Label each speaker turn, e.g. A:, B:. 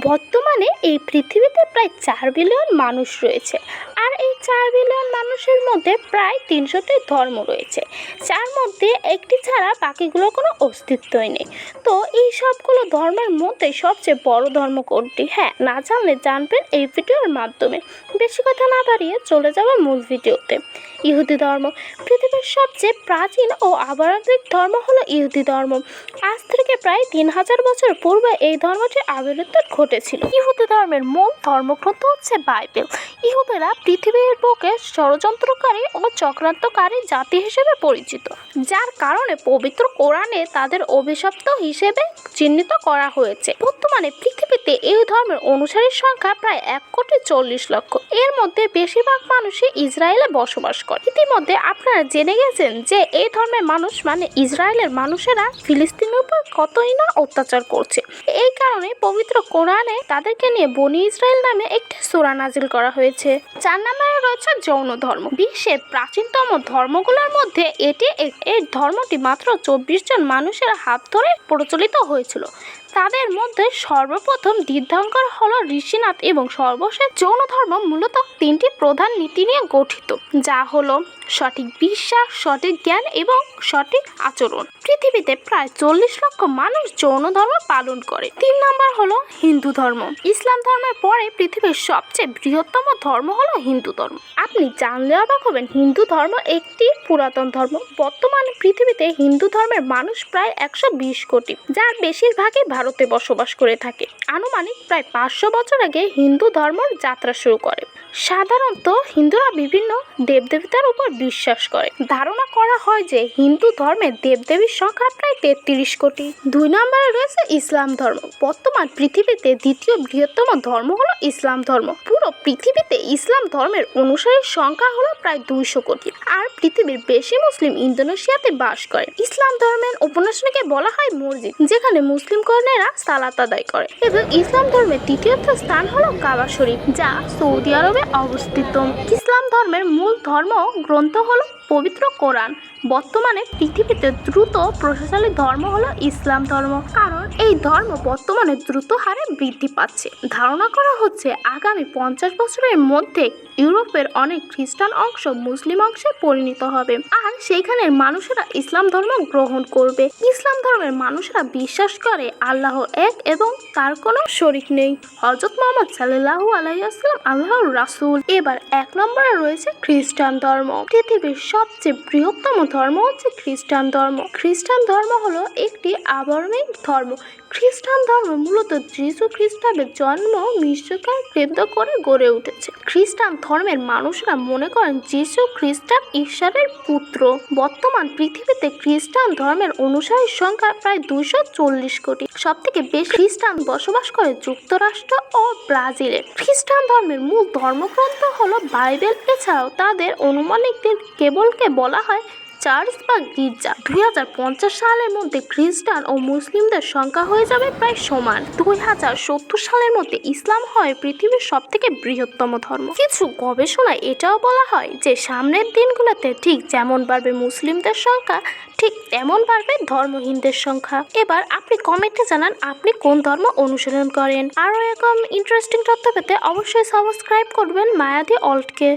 A: বর্তমানে এই পৃথিবীতে প্রায় চার বিলিয়ন মানুষ রয়েছে। আর এই চার বিলিয়ন মানুষের মধ্যে প্রায় তিনশোটি ধর্ম রয়েছে। যার মধ্যে একটি ছাড়া বাকিগুলো কোনো অস্তিত্বই নেই। তো এই সবগুলো ধর্মের মধ্যে সবচেয়ে বড় ধর্ম কোনটি? হ্যাঁ না জানলে জানবেন এই ভিডিওর মাধ্যমে। বেশি কথা না বাড়িয়ে চলে যাব মূল ভিডিওতে। ইহুদি ধর্ম, পৃথিবীর সবচেয়ে প্রাচীন ও আবরণিক ধর্ম হলো ইহুদি ধর্ম। আজ থেকে প্রায় তিন হাজার বছর পূর্বে এই ধর্মটির আবির্ভাব ঘটেছিল। ইহুদি ধর্মের মূল ধর্মগ্রন্থ হচ্ছে বাইবেল। ইহুদিরা পৃথিবীর বুকে ষড়যন্ত্রকারী ও চক্রান্তকারী জাতি হিসেবে পরিচিত, যার কারণে পবিত্র কোরআনে তাদের অভিশপ্ত হিসেবে চিহ্নিত করা হয়েছে। বর্তমানে পৃথিবীতে এই ধর্মের অনুসারীর সংখ্যা প্রায় এক কোটি চল্লিশ লক্ষ। এর মধ্যে বেশিরভাগ মানুষই ইসরায়েলে বসবাস করে। ইতিমধ্যে আপনারা জেনে গেছেন যে এই ধর্মের মানুষ মানে ইসরায়েলের মানুষেরা ফিলিস্তিনের উপর কতই না অত্যাচার করছে। এই কারণে পবিত্র কোরআনে তাদেরকে নিয়ে বনি ইসরায়েল নামে একটি সূরা নাজিল করা হয়েছে। চার নম্বরে রয়েছে যৌন ধর্ম। বিশ্বের প্রাচীনতম ধর্মগুলোর মধ্যে এটি এই ধর্মটি মাত্র চব্বিশ জন মানুষের হাত ধরে প্রচলিত হয়েছিল। তাদের মধ্যে সর্বপ্রথম তীর্থঙ্কর হল ঋষিনাথ এবং সর্বশেষ যৌন ধর্ম মূলত তিনটি প্রধান নীতি নিয়ে গঠিত, যা হলো সঠিক বিশ্বাস, সঠিক জ্ঞান এবং সঠিক আচরণ। পৃথিবীতে প্রায় চল্লিশ লক্ষ মানুষ যৌন ধর্ম পালন করে। তিন নম্বর হলো হিন্দু ধর্ম। ইসলাম ধর্মের পরে পৃথিবীর সবচেয়ে বৃহত্তম ধর্ম হলো হিন্দু ধর্ম। আপনি জানলে অবাক হবেন, হিন্দু ধর্ম একটি পুরাতন ধর্ম। বর্তমানে পৃথিবীতে হিন্দু ধর্মের মানুষ প্রায় একশো বিশ কোটি, যার বেশিরভাগই ভারতে বসবাস করে থাকে। আনুমানিক প্রায় পাঁচশো বছর আগে হিন্দু ধর্মর যাত্রা শুরু করে। সাধারণত হিন্দুরা বিভিন্ন দেবদেবতার উপর বিশ্বাস করে। ধারণা করা হয় যে হিন্দু ধর্মের দেবদেবীর সংখ্যা প্রায় তেত্রিশ কোটি। দুই নম্বরে রয়েছে ইসলাম ধর্ম। বর্তমান পৃথিবীতে দ্বিতীয় বৃহত্তম ধর্ম হলো ইসলাম ধর্ম। পুরো পৃথিবীতে ইসলাম ধর্মের অনুসারীর সংখ্যা হলো প্রায় দুইশো কোটি আর পৃথিবীর বেশি মুসলিম ইন্দোনেশিয়াতে বাস করে। ইসলাম ধর্মের উপাসনাকে বলা হয় মসজিদ, যেখানে মুসলিম কর্ণেরা সালাত আদায় করে। এবং ইসলাম ধর্মের তৃতীয়ত স্থান হলো কাবা শরীফ, যা সৌদি আরবে а воспитом кис ইসলাম ধর্মের মূল ধর্ম গ্রন্থ হল পবিত্র কোরআন। বর্তমানে পৃথিবীতে দ্রুত প্রশাসনী ধর্ম হলো ইসলাম ধর্ম। কারণ এই ধর্ম বর্তমানে দ্রুত হারে বৃদ্ধি পাচ্ছে। ধারণা করা হচ্ছে আগামী পঞ্চাশ বছরের মধ্যে ইউরোপের অনেক খ্রিস্টান অংশ মুসলিম অংশে পরিণত হবে। আর সেইখানের মানুষেরা ইসলাম ধর্ম গ্রহণ করবে। ইসলাম ধর্মের মানুষেরা বিশ্বাস করে আল্লাহ এক এবং তার কোনো শরিক নেই। হজরত মোহাম্মদ সাল্লাহু আলাইসাল্লাম আল্লাহর রাসূল। এবার এক নম্বরে রয়েছে খ্রিস্টান ধর্ম। পৃথিবীর সবচেয়ে বৃহত্তম ধর্ম হচ্ছে খ্রিস্টান ধর্ম। খ্রিস্টান ধর্ম হলো একটি আবরণিক ধর্ম। খ্রিস্টান ধর্ম মূলত যীশু খ্রিস্টানের জন্ম বিশ্বকাল কেন্দ্র করে গড়ে উঠেছে। খ্রিস্টান ধর্মের মানুষরা মনে করেন যীশু খ্রিস্টান ঈশ্বরের পুত্র। বর্তমান পৃথিবীতে খ্রিস্টান ধর্মের অনুসারীর সংখ্যা প্রায় দুইশো চল্লিশ কোটি। সব থেকে বেশি খ্রিস্টান বসবাস করে যুক্তরাষ্ট্র ও ব্রাজিলে। খ্রিস্টান ধর্মের মূল ধর্মগ্রন্থ হলো বাইবেল। এছাড়াও তাদের অনুমানিকদের কেবলকে বলা হয় চার্চ বা গির্জা দুই হাজার পঞ্চাশ সালের মধ্যে খ্রিস্টান ও মুসলিমদের সংখ্যা হয়ে যাবে প্রায় সমান। দুই হাজার সত্তর সালের মধ্যে ইসলাম হয় পৃথিবীর সব থেকে বৃহত্তম ধর্ম। কিছু গবেষণায় এটাও বলা হয় যে সামনের দিনগুলোতে ঠিক যেমন বাড়বে মুসলিমদের সংখ্যা, ঠিক তেমন বাড়বে ধর্মহীনদের সংখ্যা। এবার আপনি কমেন্টে জানান আপনি কোন ধর্ম অনুসরণ করেন। আরও এরকম ইন্টারেস্টিং তথ্য পেতে অবশ্যই সাবস্ক্রাইব করবেন মায়াদি অল্টকে।